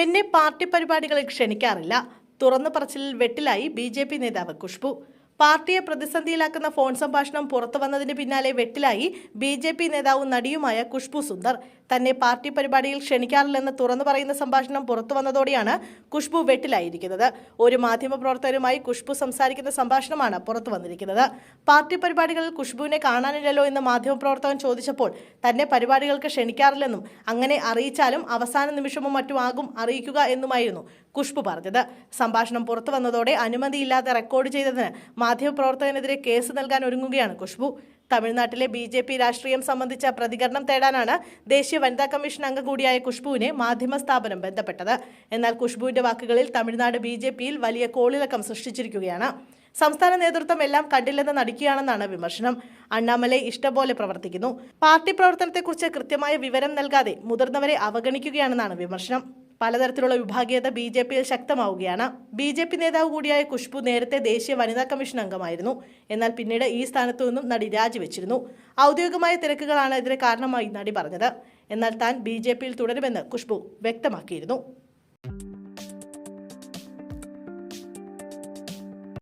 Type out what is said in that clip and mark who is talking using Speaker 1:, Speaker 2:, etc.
Speaker 1: എന്നെ പാർട്ടി പരിപാടികളിൽ ക്ഷണിക്കാറില്ല. തുറന്നു പറച്ചിലിൽ വെട്ടിലായി ബി നേതാവ് ഖുഷ്ബു. പാർട്ടിയെ പ്രതിസന്ധിയിലാക്കുന്ന ഫോൺ സംഭാഷണം പുറത്തു വന്നതിന് പിന്നാലെ വെട്ടിലായി ബി ജെ പി നേതാവും നടിയുമായ കുഷ്ബു സുന്ദർ. തന്നെ പാർട്ടി പരിപാടിയിൽ ക്ഷണിക്കാറില്ലെന്ന് തുറന്നു പറയുന്ന സംഭാഷണം പുറത്തു വന്നതോടെയാണ് ഖുഷ്ബു വെട്ടിലായിരിക്കുന്നത്. ഒരു മാധ്യമപ്രവർത്തകരുമായി കുഷ്ബു സംസാരിക്കുന്ന സംഭാഷണമാണ് പുറത്തു വന്നിരിക്കുന്നത്. പാർട്ടി പരിപാടികളിൽ ഖുഷ്ബുവിനെ കാണാനില്ലല്ലോ എന്ന് മാധ്യമപ്രവർത്തകൻ ചോദിച്ചപ്പോൾ തന്നെ പരിപാടികൾക്ക് ക്ഷണിക്കാറില്ലെന്നും അങ്ങനെ അറിയിച്ചാലും അവസാന നിമിഷമോ മറ്റും ആകും അറിയിക്കുക എന്നുമായിരുന്നു കുഷ്ബു പറഞ്ഞത്. സംഭാഷണം പുറത്തു വന്നതോടെ അനുമതിയില്ലാതെ റെക്കോർഡ് ചെയ്തതിന് മാധ്യമപ്രവർത്തകനെതിരെ കേസ് നൽകാൻ ഒരുങ്ങുകയാണ് ഖുഷ്ബു. തമിഴ്നാട്ടിലെ ബി ജെ പി രാഷ്ട്രീയം സംബന്ധിച്ച പ്രതികരണം തേടാനാണ് ദേശീയ വനിതാ കമ്മീഷൻ അംഗം കൂടിയായ ഖുഷ്ബുവിനെ മാധ്യമ സ്ഥാപനം ബന്ധപ്പെട്ടത്. എന്നാൽ ഖുഷ്ബുവിന്റെ വാക്കുകളിൽ തമിഴ്നാട് ബി ജെ പിയിൽ വലിയ കോളിളക്കം സൃഷ്ടിച്ചിരിക്കുകയാണ്. സംസ്ഥാന നേതൃത്വം എല്ലാം കണ്ടില്ലെന്ന് നടിക്കുകയാണെന്നാണ് വിമർശനം. അണ്ണാമലൈ ഇഷ്ടംപോലെ പ്രവർത്തിക്കുന്നു. പാർട്ടി പ്രവർത്തനത്തെക്കുറിച്ച് കൃത്യമായ വിവരം നൽകാതെ മുതിർന്നവരെ അവഗണിക്കുകയാണെന്നാണ് വിമർശനം. പലതരത്തിലുള്ള വിഭാഗീയത ബി ജെ പിയിൽ ശക്തമാവുകയാണ്. ബി ജെ പി നേതാവ് കൂടിയായ ഖുഷ്ബു നേരത്തെ ദേശീയ വനിതാ കമ്മീഷൻ അംഗമായിരുന്നു. എന്നാൽ പിന്നീട് ഈ സ്ഥാനത്തു നിന്നും നടി രാജിവെച്ചിരുന്നു. ഔദ്യോഗികമായ തിരക്കുകളാണ് ഇതിന് കാരണമായി നടി പറഞ്ഞത്. എന്നാൽ താൻ ബി ജെ പിയിൽ തുടരുമെന്ന് ഖുഷ്ബു വ്യക്തമാക്കിയിരുന്നു.